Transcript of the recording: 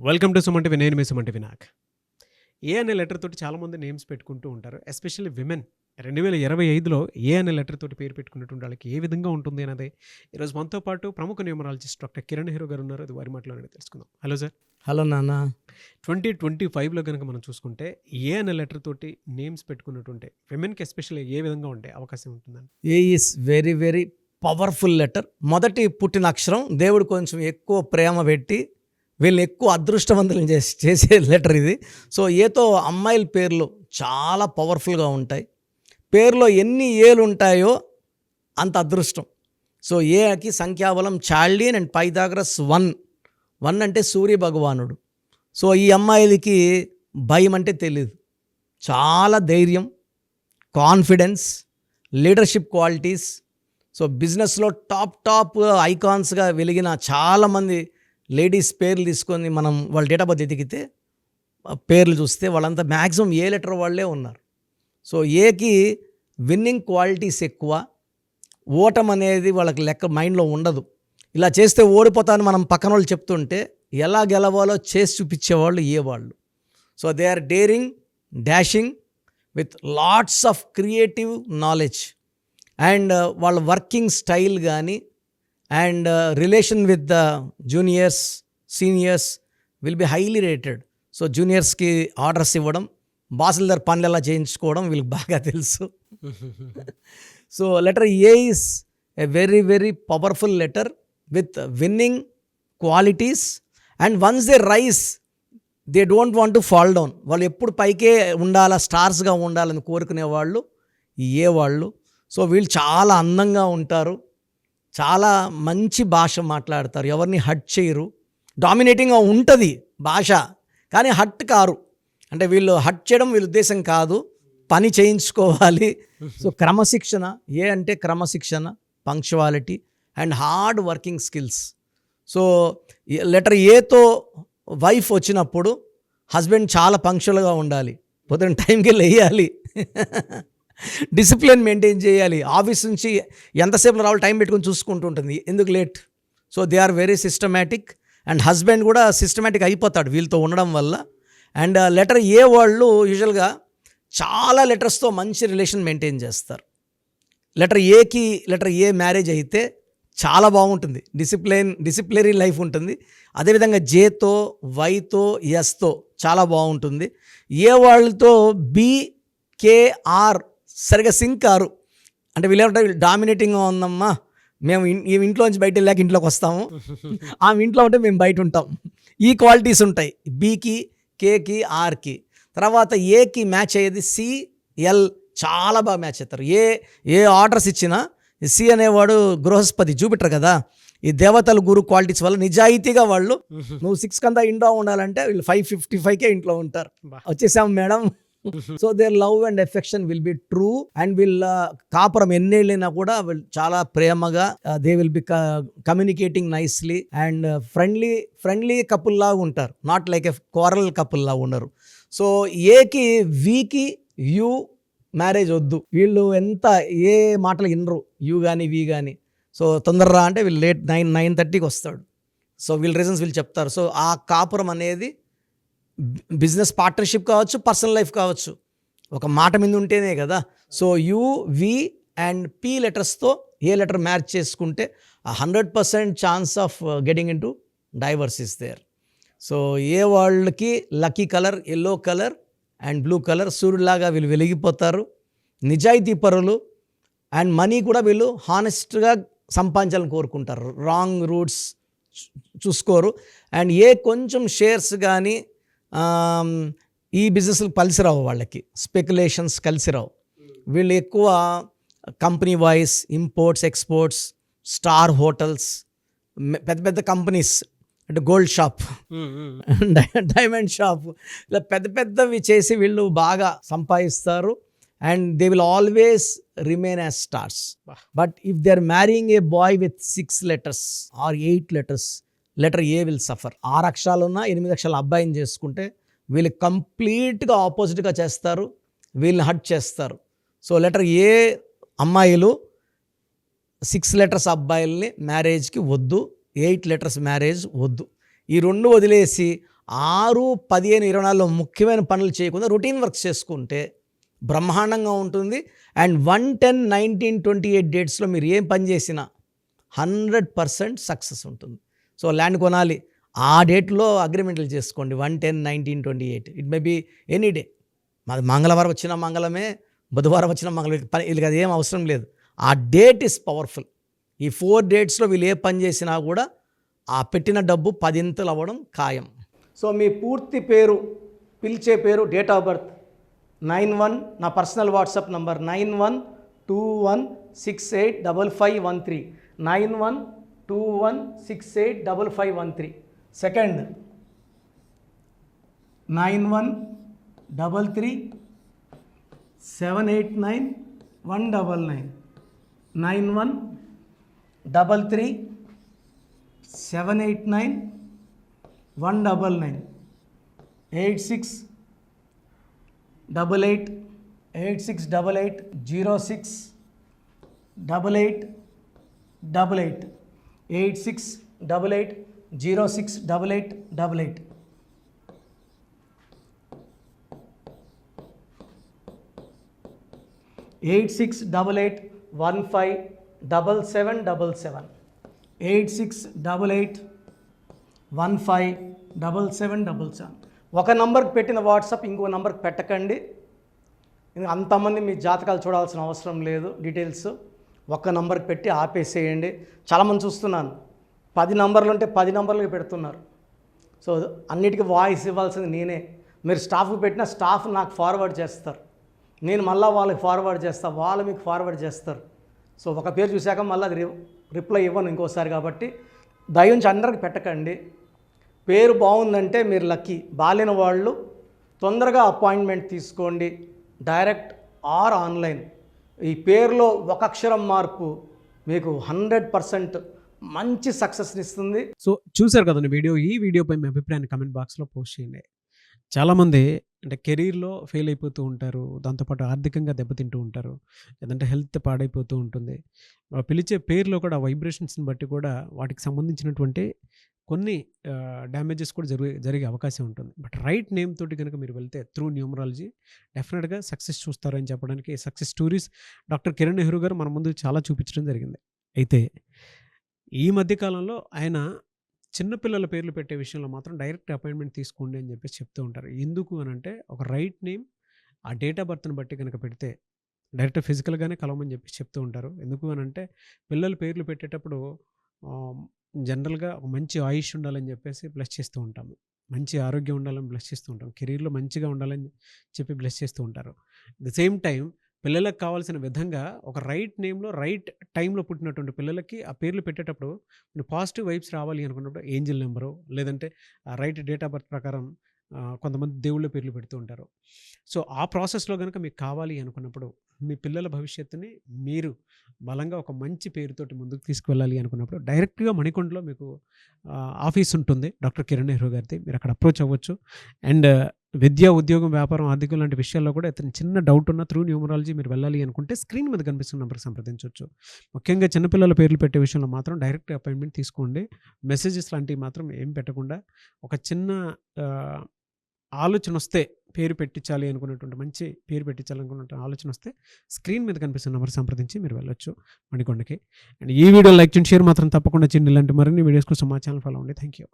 Welcome to సుమంటివి నేను మీ సుమంటి వినాయక్ ఏ అనే letter తోటి చాలామంది నేమ్స్ పెట్టుకుంటూ ఉంటారు. ఎస్పెషల్లీ విమెన్ రెండు వేల ఇరవై ఐదులో ఏ అనే లెటర్ తోటి పేరు పెట్టుకున్నటువంటి వాళ్ళకి ఏ విధంగా ఉంటుంది అనేది ఈరోజు మనతో పాటు ప్రముఖ న్యూమరాలజిస్ట్ డాక్టర్ కిరణ్ హీరో గారు ఉన్నారు. అది వారి మాటలోనే తెలుసుకుందాం. హలో సార్ హలో నాన్న. ట్వంటీ ట్వంటీ ఫైవ్లో కనుక మనం చూసుకుంటే ఏ అనే లెటర్ తోటి నేమ్స్ పెట్టుకున్నటువంటి విమెన్కి ఎస్పెషల్లీ ఏ విధంగా ఉండే అవకాశం ఉంటుందని A is very very powerful letter మొదటి పుట్టిన అక్షరం దేవుడు కొంచెం ఎక్కువ ప్రేమ పెట్టి వీళ్ళని ఎక్కువ అదృష్టవంతులను చేసి చేసే లెటర్ ఇది. సో ఏతో అమ్మాయిల పేర్లు చాలా పవర్ఫుల్గా ఉంటాయి. పేర్లో ఎన్ని ఏలు ఉంటాయో అంత అదృష్టం. సో ఏకి సంఖ్యాబలం Chaldean and Pythagoras one. One అంటే సూర్య భగవానుడు సో ఈ అమ్మాయిలకి భయం అంటే తెలియదు చాలా ధైర్యం కాన్ఫిడెన్స్ లీడర్షిప్ క్వాలిటీస్ సో బిజినెస్లో టాప్ టాప్ ఐకాన్స్గా వెలిగిన చాలామంది లేడీస్ పేర్లు తీసుకొని మనం వాళ్ళ డేట్ ఆఫ్ బర్త్ ఎతికితే పేర్లు చూస్తే వాళ్ళంతా మ్యాక్సిమం ఏ లెటర్ వాళ్ళే ఉన్నారు. సో ఏకి విన్నింగ్ క్వాలిటీస్ ఎక్కువ ఓటం అనేది వాళ్ళకి లెక్క మైండ్లో ఉండదు. ఇలా చేస్తే ఓడిపోతాను మనం పక్కన వాళ్ళు చెప్తుంటే ఎలా గెలవాలో చేసి చూపించేవాళ్ళు ఏ వాళ్ళు. So they are daring dashing with lots of creative knowledge and వాళ్ళ వర్కింగ్ స్టైల్ కానీ and relation with the juniors seniors will be highly rated so జూనియర్స్కి orders ఇవ్వడం బాసుల దగ్గర పనులు ఎలా చేయించుకోవడం వీళ్ళకి బాగా తెలుసు. So letter A is a very very powerful letter with winning qualities and once they rise they don't want to fall down వాళ్ళు ఎప్పుడు పైకే ఉండాలా స్టార్స్గా ఉండాలని కోరుకునే వాళ్ళు ఏ వాళ్ళు సో వీళ్ళు చాలా అందంగా ఉంటారు. చాలా మంచి భాష మాట్లాడతారు. ఎవరిని హట్ చేయరు. డామినేటింగ్గా ఉంటుంది భాష కానీ హట్ కారు. అంటే వీళ్ళు హట్ చేయడం వీళ్ళ ఉద్దేశం కాదు. పని చేయించుకోవాలి. సో క్రమశిక్షణ ఏ అంటే క్రమశిక్షణ punctuality and hard working skills so letter ఏతో వైఫ్ వచ్చినప్పుడు హస్బెండ్ చాలా పంక్చువల్గా ఉండాలి. పొద్దున టైంకి లేయాలి. డిసిప్లిన్ మెయింటైన్ చేయాలి. ఆఫీస్ నుంచి ఎంతసేపు రావాలి టైం పెట్టుకుని చూసుకుంటూ ఉంటుంది. ఎందుకు late so they are very systematic and husband కూడా సిస్టమేటిక్ అయిపోతాడు వీళ్ళతో ఉండడం వల్ల. అండ్ లెటర్ ఏ వాళ్ళు యూజువల్గా చాలా లెటర్స్తో మంచి రిలేషన్ మెయింటైన్ చేస్తారు. లెటర్ ఏకి లెటర్ ఏ మ్యారేజ్ అయితే చాలా బాగుంటుంది. డిసిప్లిన్ డిసిప్లినరీ లైఫ్ ఉంటుంది. అదేవిధంగా జేతో వైతో ఎస్తో చాలా బాగుంటుంది. ఏ వాళ్ళతో బి కేఆర్ సరిగా సింక్ కారు. అంటే వీళ్ళేమంటే వీళ్ళు డామినేటింగ్గా ఉందమ్మా మేము ఈ ఇంట్లోంచి బయట వెళ్ళాక ఇంట్లోకి వస్తాము. ఆమె ఇంట్లో ఉంటే మేము బయట ఉంటాం. ఈ క్వాలిటీస్ ఉంటాయి. బీకి కేకి ఆర్కి. తర్వాత ఏకి మ్యాచ్ అయ్యేది సి ఎల్. చాలా బాగా మ్యాచ్ అవుతారు ఏ ఏ ఆర్డర్స్ ఇచ్చినా సి అనేవాడు గృహస్పతి జూపిటర్ కదా. ఈ దేవతల గురు క్వాలిటీస్ వల్ల నిజాయితీగా వాళ్ళు నువ్వు సిక్స్ కంతా ఇంట్లో ఉండాలంటే వీళ్ళు ఫైవ్ ఫిఫ్టీ ఫైవ్కే ఇంట్లో ఉంటారు. బా. వచ్చేసాం madam. So their love and affection will be true and వీళ్ళ కాపురం ఎన్నేళ్ళైనా కూడా వీళ్ళు చాలా ప్రేమగా they will be communicating nicely and friendly friendly couple లాగా ఉంటారు. Not like a quarrel couple లాగా ఉండరు. సో ఏకి వీకి యూ మ్యారేజ్ వద్దు. వీళ్ళు ఎంత ఏ మాటలు వినరు. యూ కానీ వీ కానీ సో తొందరరా అంటే వీళ్ళు లేట్ నైన్ నైన్ థర్టీకి వస్తాడు. సో వీళ్ళ రీజన్స్ వీళ్ళు చెప్తారు. సో ఆ కాపురం అనేది బిజినెస్ పార్ట్నర్షిప్ కావచ్చు పర్సనల్ లైఫ్ కావచ్చు. ఒక మాట మీద ఉంటేనే కదా. So U V and P లెటర్స్తో A letter match చేసుకుంటే ఆ hundred percent chance of getting into divorce is there. So A వాళ్ళకి lucky colour yellow colour and blue colour సూర్యులాగా వీళ్ళు వెలిగిపోతారు. నిజాయితీ పరులు అండ్ మనీ కూడా వీళ్ళు హానెస్ట్గా సంపాదించాలని కోరుకుంటారు. రాంగ్ రూట్స్ చూసుకోరు. అండ్ ఏ కొంచెం షేర్స్ కానీ ఈ బిజినెస్లు కలిసి రావు వాళ్ళకి. స్పెక్యులేషన్స్ కలిసి రావు వీళ్ళు ఎక్కువ company wise imports exports star hotels పెద్ద పెద్ద కంపెనీస్ అంటే గోల్డ్ షాప్ డైమండ్ షాప్ ఇలా పెద్ద పెద్దవి చేసి వీళ్ళు బాగా సంపాదిస్తారు. And they will always remain as stars. But if they are marrying a boy with six letters or eight letters letter A will suffer. ఆరు అక్షరాలు ఉన్న ఎనిమిది అక్షరాల అబ్బాయిని చేసుకుంటే వీళ్ళు కంప్లీట్గా ఆపోజిట్గా చేస్తారు వీళ్ళని హట్ చేస్తారు. సో లెటర్ ఏ అమ్మాయిలు సిక్స్ లెటర్స్ అబ్బాయిల్ని మ్యారేజ్కి వద్దు ఎయిట్ లెటర్స్ మ్యారేజ్ వద్దు. ఈ రెండు వదిలేసి ఆరు పదిహేను ఇరవై నాలుగులో ముఖ్యమైన పనులు చేయకుండా రొటీన్ వర్క్స్ చేసుకుంటే బ్రహ్మాండంగా ఉంటుంది. And one ten nineteen twenty eight డేట్స్లో మీరు ఏం పని చేసినా హండ్రెడ్ పర్సెంట్ సక్సెస్ ఉంటుంది. సో ల్యాండ్ కొనాలి. ఆ డేట్లో అగ్రిమెంట్లు చేసుకోండి. One ten nineteen twenty eight. It may be any day. మాది మంగళవారం వచ్చిన మంగళమే బుధవారం వచ్చిన మంగళం పని వీళ్ళకి అది ఏం అవసరం లేదు. ఆ డేట్ ఇస్ పవర్ఫుల్. ఈ ఫోర్ డేట్స్లో వీళ్ళు ఏ పని చేసినా కూడా ఆ పెట్టిన డబ్బు పదింతలు అవ్వడం ఖాయం. సో మీ పూర్తి పేరు పిలిచే పేరు date of birth nine one నా personal WhatsApp number nine one two one six eight double five one three. Nine one two one six eight double five one three second nine one double three seven eight nine one double nine nine one double three seven eight nine one double nine eight six double eight eight six double eight zero six double eight double eight eight six double eight zero six double eight double eight eight six double eight one five double seven double seven eight six double eight one five double seven double seven ఒక నంబర్కి పెట్టిన WhatsApp ఇంకో నంబర్కి పెట్టకండి. అంతమంది మీ జాతకాలు చూడాల్సిన అవసరం లేదు డీటెయిల్స్. ఒక్క నంబర్ పెట్టి ఆపేసేయండి. చాలామంది చూస్తున్నాను. పది నంబర్లు ఉంటే పది నంబర్లకి పెడుతున్నారు. సో అన్నిటికీ వాయిస్ ఇవ్వాల్సింది నేనే. మీరు స్టాఫ్ పెట్టిన స్టాఫ్ నాకు ఫార్వర్డ్ చేస్తారు. నేను మళ్ళీ వాళ్ళకి ఫార్వర్డ్ చేస్తా వాళ్ళు మీకు ఫార్వర్డ్ చేస్తారు. సో ఒక పేరు చూశాక మళ్ళీ అది రి- రిప్లై ఇవ్వను ఇంకోసారి కాబట్టి. దయించి అందరికి పెట్టకండి. పేరు బాగుందంటే మీరు లక్కీ. బాలేని వాళ్ళు తొందరగా అపాయింట్మెంట్ తీసుకోండి. Direct or online. ఈ పేరులో ఒక అక్షరం మార్పు మీకు హండ్రెడ్ పర్సెంట్ మంచి సక్సెస్ని ఇస్తుంది. సో చూసారు కదండి వీడియో? ఈ వీడియోపై మీ అభిప్రాయాన్ని కమెంట్ బాక్స్లో పోస్ట్ చేయండి. చాలామంది అంటే కెరీర్లో ఫెయిల్ అయిపోతూ ఉంటారు దాంతోపాటు ఆర్థికంగా దెబ్బతింటూ ఉంటారు లేదంటే హెల్త్ పాడైపోతూ ఉంటుంది. పిలిచే పేరులో కూడా వైబ్రేషన్స్ని బట్టి కూడా వాటికి సంబంధించినటువంటి కొన్ని డ్యామేజెస్ కూడా జరిగే జరిగే అవకాశం ఉంటుంది. బట్ రైట్ నేమ్ తోటి కనుక మీరు వెళ్తే త్రూ న్యూమరాలజీ డెఫినెట్గా సక్సెస్ చూస్తారని చెప్పడానికి success stories doctor Kiran Nehru garu మన ముందు చాలా చూపించడం జరిగింది. అయితే ఈ మధ్యకాలంలో ఆయన చిన్నపిల్లల పేర్లు పెట్టే విషయంలో మాత్రం డైరెక్ట్ అపాయింట్మెంట్ తీసుకోండి అని చెప్పేసి చెప్తూ ఉంటారు. ఎందుకు అని అంటే ఒక రైట్ నేమ్ ఆ డేట్ ఆఫ్ బర్త్ని బట్టి కనుక పెడితే డైరెక్ట్ ఫిజికల్గానే కలవమని చెప్పి చెప్తూ ఉంటారు. ఎందుకు అని అంటే పిల్లల పేర్లు పెట్టేటప్పుడు జనరల్గా ఒక మంచి ఆయుష్ ఉండాలని చెప్పేసి బ్లెస్ చేస్తూ ఉంటాము. మంచి ఆరోగ్యం ఉండాలని బ్లెస్ చేస్తూ ఉంటాం. కెరీర్లో మంచిగా ఉండాలని చెప్పి బ్లెస్ చేస్తూ ఉంటారు. ద సేమ్ టైం పిల్లలకు కావాల్సిన విధంగా ఒక రైట్ నేమ్లో రైట్ టైంలో పుట్టినటువంటి పిల్లలకి ఆ పేర్లు పెట్టేటప్పుడు పాజిటివ్ వైబ్స్ రావాలి అనుకున్నప్పుడు ఏంజిల్ నెంబరు లేదంటే రైట్ డేట్ ఆఫ్ బర్త్ ప్రకారం కొంతమంది దేవుళ్ళ పేర్లు పెడుతూ ఉంటారు. సో ఆ ప్రాసెస్లో కనుక మీకు కావాలి అనుకున్నప్పుడు మీ పిల్లల భవిష్యత్తుని మీరు బలంగా ఒక మంచి పేరుతోటి ముందుకు తీసుకువెళ్ళాలి అనుకున్నప్పుడు డైరెక్ట్గా మణికొండలో మీకు ఆఫీస్ ఉంటుంది. డాక్టర్ కిరణ్ నెహ్రూ గారిది. మీరు అక్కడ అప్రోచ్ అవ్వచ్చు. అండ్ విద్య ఉద్యోగం వ్యాపారం ఆర్థికం లాంటి విషయాల్లో కూడా ఇతను చిన్న డౌట్ ఉన్న త్రూ న్యూమరాలజీ మీరు వెళ్ళాలి అనుకుంటే స్క్రీన్ మీద కనిపిస్తున్న నెంబర్కి సంప్రదించవచ్చు. ముఖ్యంగా చిన్నపిల్లల పేర్లు పెట్టే విషయంలో మాత్రం డైరెక్ట్ అపాయింట్మెంట్ తీసుకోండి. మెసేజెస్ లాంటివి మాత్రం ఏం పెట్టకుండా ఒక చిన్న ఆలోచన వస్తే పేరు పెట్టించాలి అనుకున్నటువంటి మంచి పేరు పెట్టించాలనుకున్న ఆలోచన వస్తే స్క్రీన్ మీద కనిపిస్తున్న నెంబర్ సంప్రదించి మీరు వెళ్ళొచ్చు మణికొండకి. అండ్ ఈ వీడియో లైక్ చేయండి షేర్ మాత్రం తప్పకుండా చేయండి. ఇలాంటి మరిన్ని వీడియోస్ కోసం మా ఛానల్ ఫాలో అవ్వండి. Thank you